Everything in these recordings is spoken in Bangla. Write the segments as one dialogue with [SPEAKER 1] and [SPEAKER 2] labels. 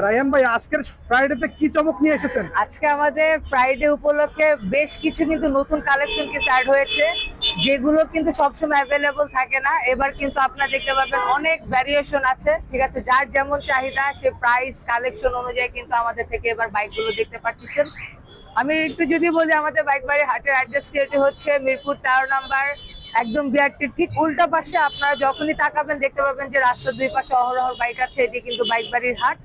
[SPEAKER 1] রায়ান ভাই, আজকের ফ্রাইডেতে কি চমক নিয়ে এসেছেন?
[SPEAKER 2] আজকে আমাদের ফ্রাইডে উপলক্ষে বেশ কিছু কিন্তু নতুন কালেকশন কিন্তু অ্যাড হয়েছে, যেগুলো কিন্তু সবসময় অ্যাভেলেবল থাকে না। এবার কিন্তু আপনারা দেখতে পাবেন অনেক ভ্যারিয়েশন আছে, ঠিক আছে? যার যেমন চাহিদা, সে প্রাইস কালেকশন অনুযায়ী কিন্তু আমাদের থেকে এবার বাইকগুলো দেখতে পাচ্ছেন আমি একটু যদি বলি, আমাদের বাইক বাড়ি হাটের অ্যাড্রেস এটি হচ্ছে মিরপুর তেরো নাম্বার, একদম বিআরটির ঠিক উল্টা পাশে। আপনারা যখনই তাকাবেন, দেখতে পাবেন যে রাস্তার দুই পাশে অহরহ বাইক আছে, এটি কিন্তু বাইক বাড়ির হাট।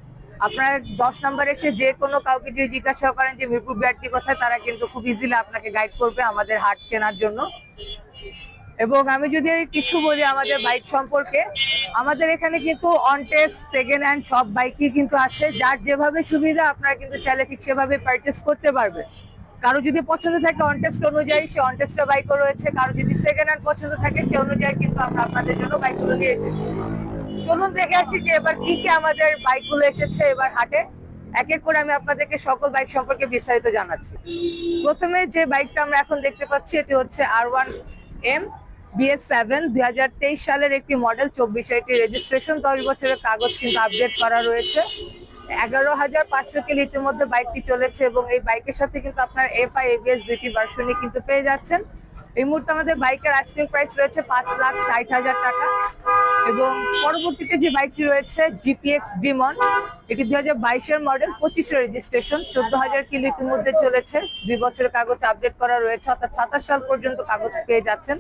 [SPEAKER 2] আপনারা দশ নম্বর এসে যে কোনো কাউকে যদি জিজ্ঞাসা করেন যে মিরপুর বিআরটি কোথায় তারা কিন্তু খুব ইজিলি আপনাকে গাইড করবে আমাদের হাট কেনার জন্য। এবং আমি যদি কিছু বলি আমাদের বাইক সম্পর্কে, আমাদের এখানে কিন্তু অন টেস্ট সেকেন্ড হ্যান্ড সব বাইকই কিন্তু আছে। যার যেভাবে সুবিধা, আপনারা কিন্তু চাইলে ঠিক সেভাবে পারচেস করতে পারবে। কারও যদি পছন্দ থাকে অন টেস্ট অনুযায়ী, সে অন টেস্টের বাইকও রয়েছে। কারও যদি সেকেন্ড হ্যান্ড পছন্দ থাকে, সে অনুযায়ী কিন্তু আমরা আপনাদের জন্য বাইকগুলো নিয়ে এসেছি। চলুন দেখে আসি যে এবার কি কি আমাদের বাইকগুলো এসেছে এবার হাটে। এক এক করে আমি আপনাদেরকে সকল বাইক সম্পর্কে বিস্তারিত জানাচ্ছি। প্রথমে যে বাইকটা আমরা এখন দেখতে পাচ্ছি, এটি হচ্ছে R one M BS seven দুই হাজার তেইশ সালের একটি মডেল, চব্বিশে একটি রেজিস্ট্রেশন দশ বছরের কাগজ কিন্তু আপডেট করা রয়েছে। এগারো হাজার পাঁচশো কিলো ইতিমধ্যে বাইকটি চলেছে এবং এই বাইকের সাথে কিন্তু আপনার এফ আই এবিএস দুইটি ভার্সনই কিন্তু পেয়ে যাচ্ছেন। এই মুহূর্তে আমাদের বাইকের আইসক্রিম প্রাইস রয়েছে পাঁচ লাখ ষাট হাজার টাকা এবং পরবর্তীতে যে বাইকটি রয়েছে জিপিএক্স ডিমন এটি দুই হাজার বাইশের মডেল পঁচিশের রেজিস্ট্রেশন চোদ্দ হাজার কিলো ইতিমধ্যে চলেছে। দুই বছরের কাগজ আপডেট করা রয়েছে, অর্থাৎ সাতাশ সাল পর্যন্ত কাগজ পেয়ে যাচ্ছেন।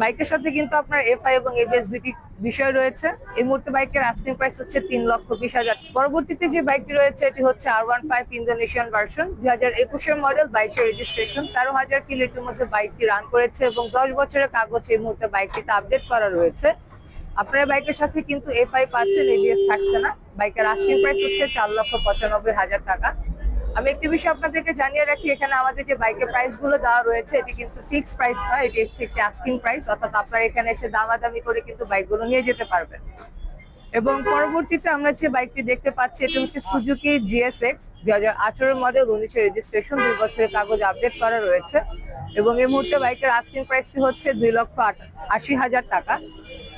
[SPEAKER 2] বাইকের সাথে কিন্তু আপনার এফআই এবং এবিএস দুটি বিষয় রয়েছে। এই মুহূর্তে বাইকের আস্কিং প্রাইস হচ্ছে তিন লক্ষ বিশ হাজার। পরবর্তীতে যে বাইকটি রয়েছে, এটি হচ্ছে R one five Indonesian version দুই হাজার একুশের মডেল বাইশের রেজিস্ট্রেশন তেরো হাজার কিলোমিটার মধ্যে বাইকটি রান করেছে এবং দশ বছরের কাগজ এই মুহূর্তে বাইকটিতে আপডেট করা রয়েছে। আপনার বাইকের সাথে কিন্তু এফআই পাচ্ছেন এবিএস থাকছে না। বাইকের আস্কিং প্রাইস হচ্ছে চার লক্ষ পঁচানব্বই হাজার টাকা। আমি একটি বিষয় আপনাদেরকে জানিয়ে রাখি, এখানে আমাদের যে বাইকের প্রাইসগুলো দেওয়া রয়েছে, এটি কিন্তু ফিক্সড প্রাইস নয়, এটি হচ্ছে একটি আস্কিং প্রাইস অর্থাৎ আপনারা এখানে এসে দামাদামি করে কিন্তু বাইকগুলো নিয়ে যেতে পারবেন। এবং পরবর্তীতে আমরা যে বাইকটি দেখতে পাচ্ছি, এটা হচ্ছে সুজুকি জিএসএক্স দুই হাজার আঠারো মডেল উনিশের রেজিস্ট্রেশন দুই বছরের কাগজ আপডেট করা রয়েছে। এবং এই মুহূর্তে বাইকের আস্কিং প্রাইসটি হচ্ছে দুই লক্ষ আশি হাজার টাকা।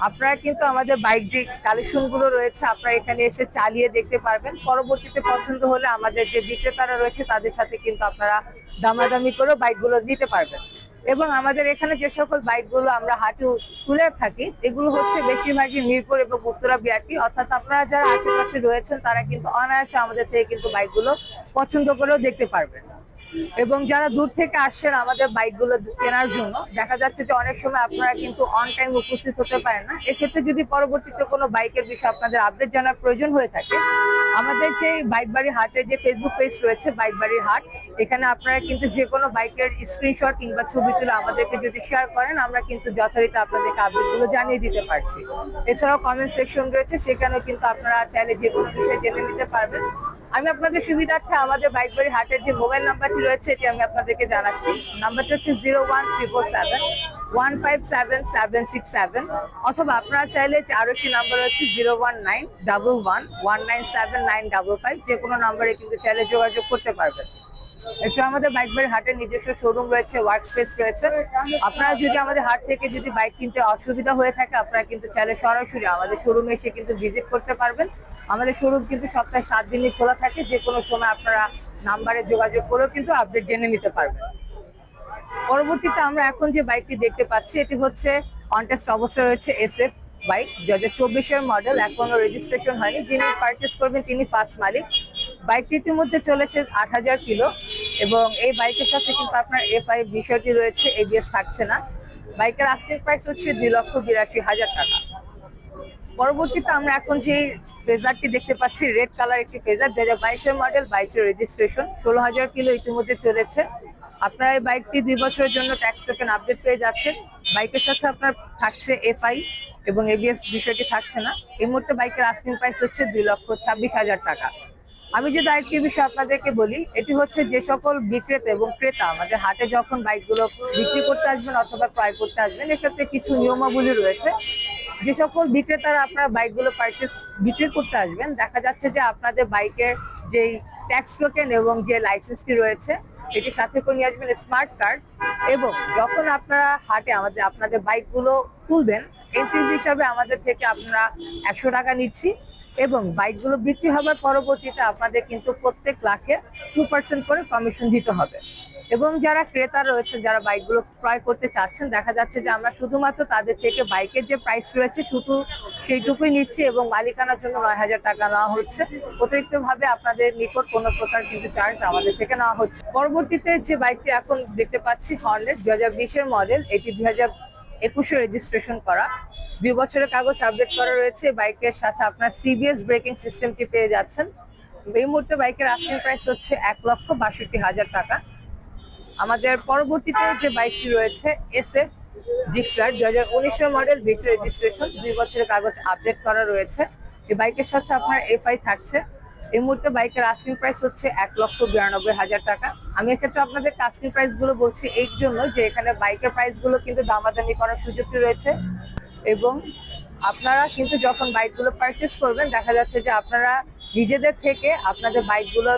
[SPEAKER 2] আপনারা কিন্তু আমাদের বাইক যে কালেকশনগুলো রয়েছে, আপনারা এখানে এসে চালিয়ে দেখতে পারবেন। পরবর্তীতে পছন্দ হলে আমাদের যে বিক্রেতারা রয়েছে, তাদের সাথে কিন্তু আপনারা দামাদামি করে বাইকগুলো নিতে পারবেন। এবং আমাদের এখানে যে সকল বাইকগুলো আমরা হাটে তুলে থাকি, এগুলো হচ্ছে বেশিরভাগই মিরপুর এবং উত্তরা বিআরটি অর্থাৎ আপনারা যারা আশেপাশে রয়েছেন, তারা কিন্তু অনায়াসে আমাদের থেকে কিন্তু বাইকগুলো পছন্দ করেও দেখতে পারবেন। এবং যারা দূর থেকে আসছেন আমাদের বাইকগুলো কেনার জন্য, দেখা যাচ্ছে যে অনেক সময় আপনারা কিন্তু অন টাইম উপস্থিত হতে পারেন না। এক্ষেত্রে যদি পরবর্তীতে কোনো বাইকের বিষয়ে আপনাদের আপডেট জানার প্রয়োজন হয়ে থাকে, আমাদের যে বাইক বাড়ি হাটের যে ফেসবুক পেজ রয়েছে বাইক বাড়ির হাট, এখানে আপনারা কিন্তু যে কোনো বাইকের স্ক্রিনশট কিংবা ছবি তুলে আমাদেরকে যদি শেয়ার করেন, আমরা কিন্তু যথারীতি আপনাদেরকে আপডেটগুলো জানিয়ে দিতে পারছি। এছাড়াও কমেন্ট সেকশন রয়েছে, সেখানেও কিন্তু আপনারা চাইলে যে কোনো বিষয় জেনে নিতে পারবেন। আমি আপনাদের সুবিধার্থে আমাদের বাইকবাড়ি হাটের যে মোবাইল নাম্বারটি রয়েছে, এটি আমি আপনাদেরকে জানাচ্ছি। নাম্বারটি হচ্ছে zero one triple seven, one five seven seven six seven. অথবা আপনারা চাইলে যে আরও একটি নাম্বার হচ্ছে zero one nine double one one nine seven nine double five. যে কোনো নাম্বারে কিন্তু চাইলে যোগাযোগ করতে পারবেন। এছাড়া আমাদের বাইক বাড়ির হাটের নিজস্ব শোরুম রয়েছে ওয়ার্ক স্পেস রয়েছে। আপনারা যদি আমাদের হাট থেকে যদি বাইক কিনতে অসুবিধা হয়ে থাকে, আপনারা কিন্তু চাইলে সরাসরি আমাদের শোরুমে এসে কিন্তু ভিজিট করতে পারবেন। আমাদের শোরুম কিন্তু সপ্তাহে সাত দিনই খোলা থাকে, যে কোনো সময় আপনারা নাম্বারে যোগাযোগ করেও কিন্তু আপডেট জেনে নিতে পারবেন। পরবর্তীতে আমরা এখন যে বাইকটি দেখতে পাচ্ছি, এটি হচ্ছে কন্টেস্ট অবস্থা রয়েছে এসএফ বাইক দু হাজার চব্বিশের মডেল এখনও রেজিস্ট্রেশন হয়নি। যিনি পারচেস করবেন, তিনি ফার্স্ট মালিক। বাইকটি ইতিমধ্যে চলেছে আট হাজার কিলো এবং এই বাইকের সাথে কিন্তু আপনার এফ আই বিষয়টি রয়েছে, এবিএস থাকছে না। বাইকের আস্কিং প্রাইস হচ্ছে দুই লক্ষ বিরাশি হাজার টাকা। পরবর্তীতে আমরা এখন যে ফেজারটি দেখতে পাচ্ছি, রেড কালার একটি ফেজার দু হাজার মডেল বাইশের রেজিস্ট্রেশন ষোলো হাজার কিলো ইতিমধ্যে চলেছে। আপনার এই বাইকটি দুই বছরের জন্য ট্যাক্স টোকেন আপডেট পেয়ে যাচ্ছেন। বাইকের সাথে আপনার থাকছে এফআই এবং এবিএস বিষয়টি থাকছে না। এই মুহূর্তে বাইকের আস্কিং প্রাইস হচ্ছে দুই লক্ষ ছাব্বিশ হাজার টাকা। আমি যে আরেকটি বিষয় আপনাদেরকে বলি, এটি হচ্ছে যে সকল বিক্রেতা এবং ক্রেতা আমাদের হাটে যখন বাইকগুলো বিক্রি করতে আসবেন অথবা ক্রয় করতে আসবেন, এক্ষেত্রে কিছু নিয়মাবলী রয়েছে। যে সকল বিক্রেতারা আপনারা বাইকগুলো পারচেস বিক্রি করতে আসবেন, দেখা যাচ্ছে যে আপনাদের বাইকের যেই ট্যাক্স টোকেন এবং যে লাইসেন্সটি রয়েছে এটির সাথে করে নিয়ে আসবেন স্মার্ট কার্ড এবং যখন আপনারা হাটে আমাদের, আপনাদের বাইকগুলো তুলবেন এন্ট্রি হিসাবে আমাদের থেকে আপনারা একশো টাকা নিচ্ছি। এবং বাইকগুলো বিক্রি হবার পরবর্তীতে আপনাদের কিন্তু প্রত্যেক লাখে টু পার্সেন্ট করে কমিশন দিতে হবে। এবং যারা ক্রেতা রয়েছে, যারা বাইকগুলো ক্রয় করতে চাচ্ছেন, দেখা যাচ্ছে যে আমরা শুধুমাত্র তাদের থেকে বাইকের যে প্রাইস রয়েছে, শুধু সেইটুকুই নিচ্ছি এবং মালিকানার জন্য নয় হাজার টাকা নেওয়া হচ্ছে। অতিরিক্ত ভাবে আপনাদের নিকট কোনো প্রকার কিন্তু চার্জ আমাদের থেকে নেওয়া হচ্ছে। পরবর্তীতে যে বাইকটি এখন দেখতে পাচ্ছি হর্নেট দু হাজার বিশের মডেল এটি দুই হাজার একুশে রেজিস্ট্রেশন করা। দুই বছরের কাগজ আপডেট করা রয়েছে। বাইকের সাথে আপনার সিবিএস ব্রেকিং সিস্টেমটি পেয়ে যাচ্ছেন। এই মুহূর্তে বাইকের আস্কিং প্রাইস হচ্ছে এক লক্ষ বাষট্টি হাজার টাকা। আমাদের পরবর্তীতে যে বাইকটি রয়েছে এস এফ জিক্সার দু হাজার উনিশের মডেল বিশ রেজিস্ট্রেশন দুই বছরের কাগজ আপডেট করা রয়েছে। এই বাইকের সাথে আপনার এফআই থাকছে। এই মুহূর্তে বাইকের আস্কিং প্রাইস হচ্ছে এক লক্ষ বিরানব্বই হাজার টাকা। আমি এক্ষেত্রে আপনাদের আস্কিং প্রাইসগুলো বলছি এই জন্য যে এখানে বাইকের প্রাইসগুলো কিন্তু দামাদামি করার সুযোগটি রয়েছে। এবং আপনারা কিন্তু যখন বাইকগুলো পারচেস করবেন, দেখা যাচ্ছে যে আপনারা নিজেদের থেকে আপনাদের বাইকগুলো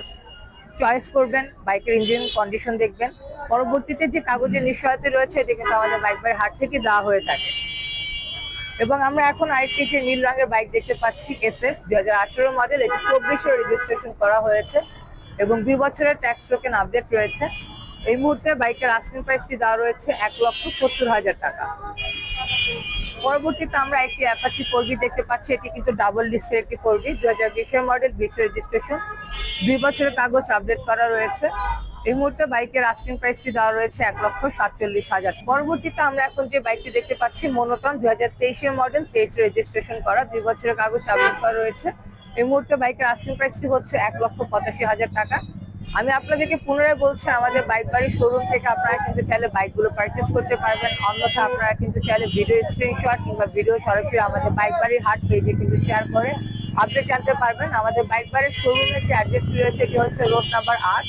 [SPEAKER 2] চয়েস করবেন, বাইকের ইঞ্জিন কন্ডিশন দেখবেন। পরবর্তীতে যে কাগজের নিশ্চয়তা রয়েছে, এটি কিন্তু আমাদের বাইক বাই হাট থেকে দেওয়া হয়ে থাকে। এবং আমরা এখন আরেকটি যে নীল রঙের বাইক দেখতে পাচ্ছি এস এফ দুই হাজার আঠেরো মডেল এটি চব্বিশে রেজিস্ট্রেশন করা হয়েছে এবং দুই বছরের ট্যাক্স টোকেন আপডেট রয়েছে। এই মুহূর্তে বাইকের আস্কিং প্রাইসটি দেওয়া রয়েছে এক লক্ষ সত্তর হাজার টাকা। পরবর্তীতে আমরা একটি অ্যাপাচি ফোরবি দেখতে পাচ্ছি, এটি কিন্তু ডাবল ডিস্কের একটি ফোরবি দু হাজার বিশের মডেল বিশ রেজিস্ট্রেশন দুই বছরের কাগজ আপডেট করা রয়েছে। এই মুহূর্তে বাইকের আস্কিং প্রাইসটি দেওয়া রয়েছে এক লক্ষ সাতচল্লিশ হাজার। পরবর্তীতে আমরা এখন যে বাইকটি দেখতে পাচ্ছি মনোটন দুই হাজার তেইশের মডেল তেইশ রেজিস্ট্রেশন করা, দুই বছরের কাগজ আপডেট করা রয়েছে। এই মুহূর্তে বাইকের আস্কিং প্রাইসটি হচ্ছে এক লক্ষ পঁচাশি হাজার টাকা। আমি আপনাদেরকে পুনরায় বলছি, আমাদের বাইক বাড়ির শোরুম থেকে আপনারা কিন্তু চাইলে বাইকগুলো পারচেস করতে পারবেন। অন্যথা আপনারা কিন্তু চাইলে ভিডিও স্ক্রিনশট কিংবা ভিডিও সরাসরি আমাদের বাইক বাড়ির হাট পেজে কিন্তু শেয়ার করে আপডেট জানতে পারবেন। আমাদের বাইক বাড়ির শোরুমের যে অ্যাড্রেসটি রয়েছে, এটি হচ্ছে রোড নাম্বার আট।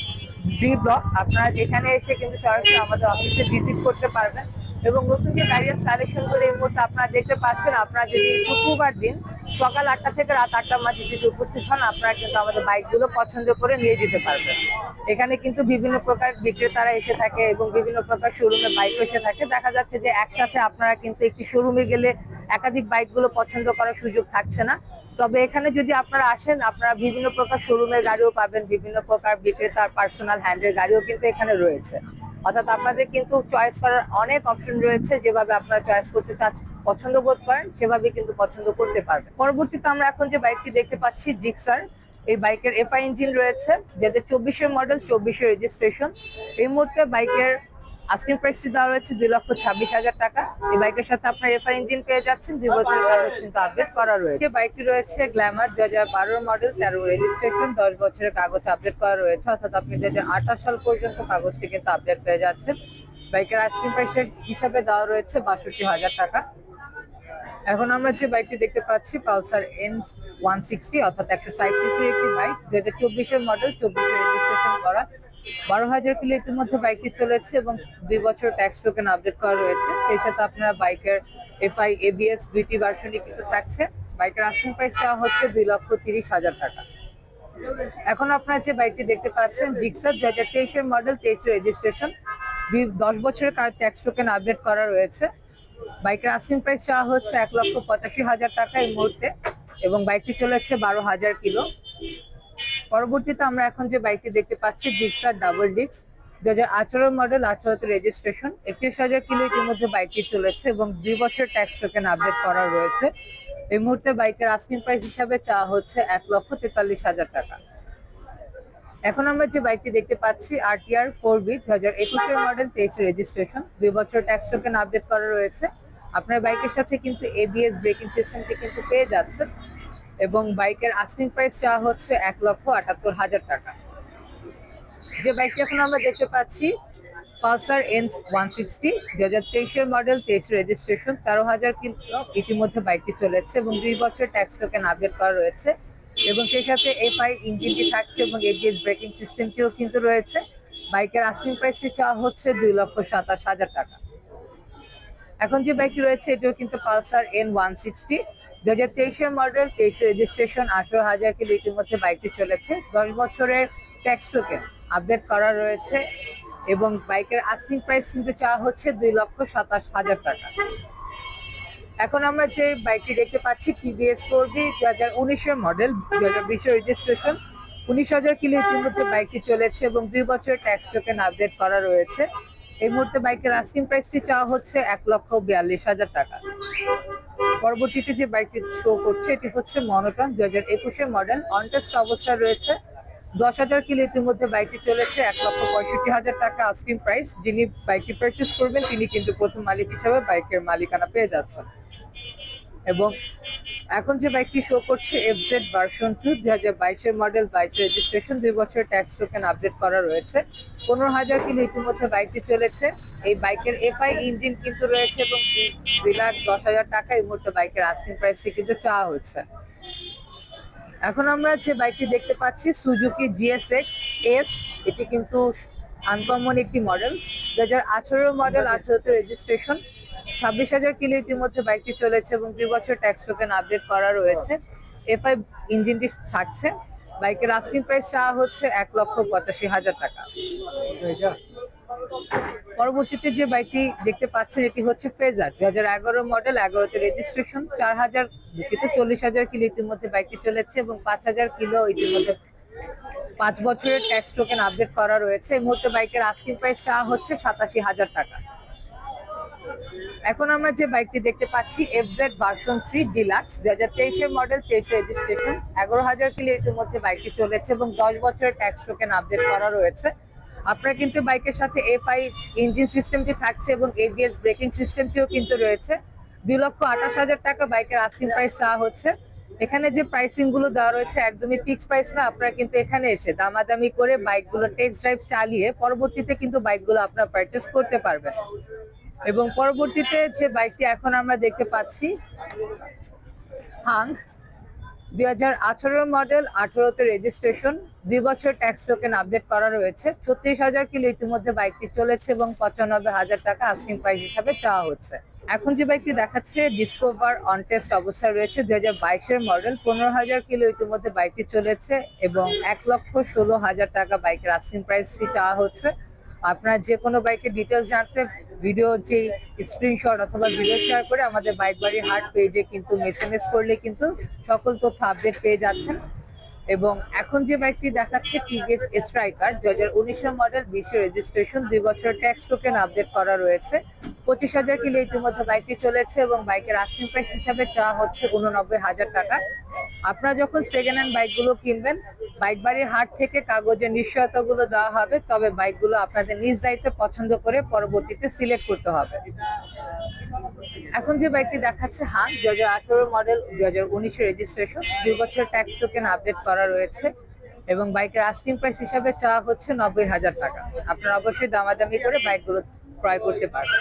[SPEAKER 2] ডি ব্লক আপনারা যেখানে এসে কিন্তু সরাসরি আমাদের অফিসে ভিজিট করতে পারবেন। এবং নতুন যে ব্যারিয়াস কালেকশন করে এই মুহূর্তে আপনারা দেখতে পাচ্ছেন, আপনারা যদি শুক্রবার দিন সকাল আটটা থেকে রাত আটটার মাঝে যদি উপস্থিত হন, আপনারা কিন্তু আমাদের বাইকগুলো পছন্দ করে নিয়ে যেতে পারবেন। এখানে কিন্তু বিভিন্ন প্রকার বিক্রেতারা এসে থাকে এবং বিভিন্ন প্রকার শোরুমে বাইক এসে থাকে। দেখা যাচ্ছে যে একসাথে আপনারা কিন্তু একটি শোরুমে গেলে একাধিক বাইকগুলো পছন্দ করার সুযোগ থাকছে না। তবে এখানে যদি আপনারা আসেন, আপনারা বিভিন্ন প্রকার শোরুমের গাড়িও পাবেন, বিভিন্ন প্রকার বিক্রেতার পার্সোনাল হ্যান্ডের গাড়িও কিন্তু এখানে রয়েছে। অর্থাৎ আপনাদের কিন্তু চয়েস করার অনেক অপশন রয়েছে, যেভাবে আপনারা চয়েস করতে চান, পছন্দ বোধ করেন, সেভাবে কিন্তু পছন্দ করতে পারবেন। পরবর্তীতে আমরা এখন যে বাইকটি দেখতে পাচ্ছি জিক্সার এই বাইকের এফআই ইঞ্জিন রয়েছে, যাদের চব্বিশের মডেল চব্বিশের রেজিস্ট্রেশন এই মুহূর্তে বাইকের আস্কিং প্রাইসটি দেওয়া রয়েছে দুই লক্ষ ছাব্বিশ হাজার টাকা। এই বাইকের সাথে আপনার এফআই ইঞ্জিন পেয়ে যাচ্ছেন, দুই কাগজ কিন্তু আপডেট করা রয়েছে। বাইকটি রয়েছে গ্ল্যামার দু হাজার বারোর মডেল তেরো রেজিস্ট্রেশন দশ বছরের কাগজ আপডেট করা রয়েছে। অর্থাৎ আপনি দু হাজার আঠাশ সাল পর্যন্ত কাগজটি কিন্তু আপডেট পেয়ে যাচ্ছেন। বাইকের আস্কিং প্রাইসের হিসাবে দেওয়া রয়েছে বাষট্টি হাজার টাকা। এখন আমরা যে বাইকটি দেখতে পাচ্ছি পালসার এন ওয়ান সিক্সটি অর্থাৎ একশো সিসির একটি বাইক। দু হাজার চব্বিশের মডেল চব্বিশে রেজিস্ট্রেশন করা। বারো হাজার কিলো ইতিমধ্যে বাইকটি চলেছে এবং দুই বছর ট্যাক্স টোকেন আপডেট করা রয়েছে। সেই সাথে আপনারা বাইকের এফআই এবিএস দুইটি ভার্সনই কিন্তু থাকছে। বাইকের আস্কিং প্রাইস চাওয়া হচ্ছে দুই লক্ষ তিরিশ হাজার টাকা। এখন আপনারা যে বাইকটি দেখতে পাচ্ছেন জিক্সার দু হাজার তেইশের মডেল তেইশ রেজিস্ট্রেশন দশ বছরের কার ট্যাক্স টোকেন আপডেট করা রয়েছে। বাইকের আস্কিং প্রাইস চাওয়া হচ্ছে এক লক্ষ পঁচাশি হাজার টাকা এই মুহূর্তে এবং বাইকটি চলেছে বারো হাজার কিলো। পরবর্তীতে আমরা এখন যে বাইকটি দেখতে পাচ্ছি জিক্সার ডাবল ডিস্ক দু হাজার আঠারো মডেল আঠারোতে রেজিস্ট্রেশন একত্রিশ হাজার কিলো ইতিমধ্যে বাইকটি চলেছে এবং দুই বছর ট্যাক্স টোকেন আপডেট করা রয়েছে। এই মুহূর্তে বাইকের আস্কিং প্রাইস হিসাবে চাওয়া হচ্ছে এক লক্ষ তেতাল্লিশ হাজার টাকা। এখন আমরা যে বাইকটি দেখতে পাচ্ছি আরটিআর ফোর বি দু হাজার একুশের মডেল তেইশ রেজিস্ট্রেশন দুই বছর ট্যাক্স টোকেন আপডেট করা রয়েছে। আপনার বাইকের সাথে কিন্তু এবিএস ব্রেকিং সিস্টেমটি কিন্তু পেয়ে যাচ্ছে এবং বাইকের আস্কিং প্রাইস চাওয়া হচ্ছে এক লক্ষ আটাত্তর হাজার টাকা। যে বাইকটি এখন আমরা দেখতে পাচ্ছি, পালসার এন ওয়ান সিক্সটি দু হাজার তেইশের মডেল তেইশ রেজিস্ট্রেশন তেরো হাজার কিলো ইতিমধ্যে বাইকটি চলেছে এবং দুই বছর ট্যাক্স টোকেন আপডেট করা রয়েছে এবং সেই সাথে এফআই ইঞ্জিনটি থাকছে এবং এবিএস ব্রেকিং সিস্টেমটিও কিন্তু রয়েছে। বাইকের আস্কিং প্রাইসটি চাওয়া হচ্ছে দুই লক্ষ সাতাশ হাজার টাকা। এখন যে বাইকটি রয়েছে, এটিও কিন্তু পালসার এন ওয়ান সিক্সটি দু হাজার তেইশের মডেল তেইশ রেজিস্ট্রেশন আঠারো হাজার কিলো ইতিমধ্যে বাইকটি চলেছে। দশ বছরের ট্যাক্স টোকেন আপডেট করা রয়েছে এবং বাইকের আস্কিং প্রাইস কিন্তু চাওয়া হচ্ছে দুই লক্ষ সাতাশ হাজার টাকা। এখন আমরা যে বাইকটি দেখতে পাচ্ছি টিভিএস ফোর বি দু হাজার উনিশের মডেল দু হাজার বিশের রেজিস্ট্রেশন উনিশ হাজার কিলো ইতিমধ্যে বাইকটি চলেছে এবং দুই বছরের ট্যাক্স টোকেন আপডেট করা রয়েছে। এই মুহূর্তে বাইকের আস্কিং প্রাইসটি চাওয়া হচ্ছে এক লক্ষ বিয়াল্লিশ হাজার টাকা। পরবর্তীতে যে বাইকটি শো করছে, এটি হচ্ছে মনোটন দুই হাজার একুশের মডেল অনটেস্ট অবস্থায় রয়েছে। দশ হাজার কিলো ইতিমধ্যে বাইকটি চলেছে, এক লক্ষ পঁয়ষট্টি হাজার টাকা আস্কিং প্রাইস যিনি বাইকটি পারচেস করবেন, তিনি কিন্তু প্রথম মালিক হিসেবে বাইকের মালিকানা পেয়ে যাচ্ছেন। এবং এখন যে বাইকটি শো করছে এফজেড ভার্সন টু দুই হাজার বাইশের মডেল বাইশ রেজিস্ট্রেশন দুই বছর ট্যাক্স টোকেন আপডেট করা রয়েছে। পনেরো হাজার কিলো ইতিমধ্যে বাইকটি চলেছে। এই বাইকের এফআই ইঞ্জিন কিন্তু রয়েছে এবং দুই- লাখ দশ হাজার টাকা এই মুহূর্তে বাইকের আস্কিং প্রাইসটি কিন্তু চাওয়া হচ্ছে। এখন আমরা যে বাইকটি দেখতে পাচ্ছি সুজুকি জিএসএক্স এস এটি কিন্তু আনকমন একটি মডেল দু হাজার আঠারো মডেল আঠারোতে রেজিস্ট্রেশন ছাব্বিশ হাজার কিলো ইতিমধ্যে বাইকটি চলেছে এবং দুই বছর ট্যাক্স টোকেন আপডেট করা রয়েছে। এফআই ইঞ্জিনটি থাকছে। বাইকের আস্কিং প্রাইস চাওয়া হচ্ছে এক লক্ষ পঁচাশি হাজার টাকা। পরবর্তীতে যে বাইকটি দেখতে পাচ্ছেন, এটি হচ্ছে ফেজার দুই হাজার এগারো মডেল এগারোতে রেজিস্ট্রেশন চার হাজার দুঃখিত চল্লিশ হাজার কিলো ইতিমধ্যে বাইকটি চলেছে এবং পাঁচ হাজার কিলো ইতিমধ্যে পাঁচ বছরের ট্যাক্স টোকেন আপডেট করা রয়েছে। এই মুহূর্তে বাইকের আস্কিং প্রাইস চাওয়া হচ্ছে সাতাশি হাজার টাকা। এখন আমরা যে বাইকটি দেখতে পাচ্ছি এফজেড ভার্সন থ্রি ডিলাক্স দুই হাজার তেইশের মডেল তেইশে রেজিস্ট্রেশন এগারো হাজার কিলো ইতিমধ্যে বাইকটি চলেছে এবং দশ বছরের ট্যাক্স টোকেন আপডেট করা রয়েছে। আপনার কিন্তু বাইকের সাথে এফআই ইঞ্জিন সিস্টেমটি থাকছে এবং এবিএস ব্রেকিং সিস্টেমটিও কিন্তু রয়েছে। দুই লক্ষ আঠাশ হাজার টাকা বাইকের আস্কিং প্রাইস চাওয়া হচ্ছে। এখানে যে প্রাইসিংগুলো দেওয়া রয়েছে একদমই ফিক্স প্রাইস না, আপনারা কিন্তু এখানে এসে দামাদামি করে বাইকগুলো টেস্ট ড্রাইভ চালিয়ে পরবর্তীতে কিন্তু বাইকগুলো আপনারা পারচেস করতে পারবেন। এবং পরবর্তীতে যে বাইকটি এখন আমরা দেখতে পাচ্ছি হাং দুই হাজার আঠারো মডেল, আঠারোতে রেজিস্ট্রেশন, দুই বছর ট্যাক্স টোকেন আপডেট করা রয়েছে। ছত্রিশ হাজার কিলো ইতিমধ্যে বাইকটি চলেছে এবং পঁচানব্বই হাজার টাকা আস্কিং প্রাইস হিসাবে চাওয়া হচ্ছে। এখন যে বাইকটি দেখাচ্ছে ডিসকভার অন টেস্ট অবস্থায় রয়েছে, দুই হাজার বাইশের মডেল, পনেরো হাজার কিলো ইতিমধ্যে বাইকটি চলেছে এবং এক লক্ষ ষোলো হাজার টাকা বাইকের আস্কিং প্রাইসটি চাওয়া হচ্ছে। আপনার যে কোনো বাইকের ডিটেলস জানতে ভিডিও যে স্ক্রিনশট অথবা ভিডিও শেয়ার করে আমাদের বাইক বাড়ি হাট পেজে কিন্তু মেসেজ করলে কিন্তু সকল তথ্য আপডেট পেয়ে যাচ্ছেন। এবং এখন যে দেখাচ্ছে টিভিএস স্ট্রাইকার দু হাজার উনিশের মডেল, বিশের রেজিস্ট্রেশন দুই বছর ট্যাক্স টোকেন আপডেট করা রয়েছে। পঁচিশ হাজার কিলো ইতিমধ্যে বাইকটি চলেছে এবং বাইকের আস্কিং প্রাইস হিসাবে চাওয়া হচ্ছে উননব্বই হাজার টাকা। আপনারা যখন সেকেন্ড হ্যান্ড বাইকগুলো কিনবেন, বাইক বাড়ির হাট থেকে কাগজের নিশ্চয়তাগুলো দেওয়া হবে, তবে বাইকগুলো আপনাদের নিজ দায়িত্বে পছন্দ করে পরবর্তীতে সিলেক্ট করতে হবে। এখন যে বাইকটি দেখাচ্ছে হান দু হাজার আঠারো মডেল দু হাজার উনিশে রেজিস্ট্রেশন দুই বছর ট্যাক্স টোকেন আপডেট করা রয়েছে এবং বাইকের আস্কিং প্রাইস হিসাবে চাওয়া হচ্ছে নব্বই হাজার টাকা। আপনারা অবশ্যই দামাদামি করে বাইকগুলো ক্রয় করতে পারবেন।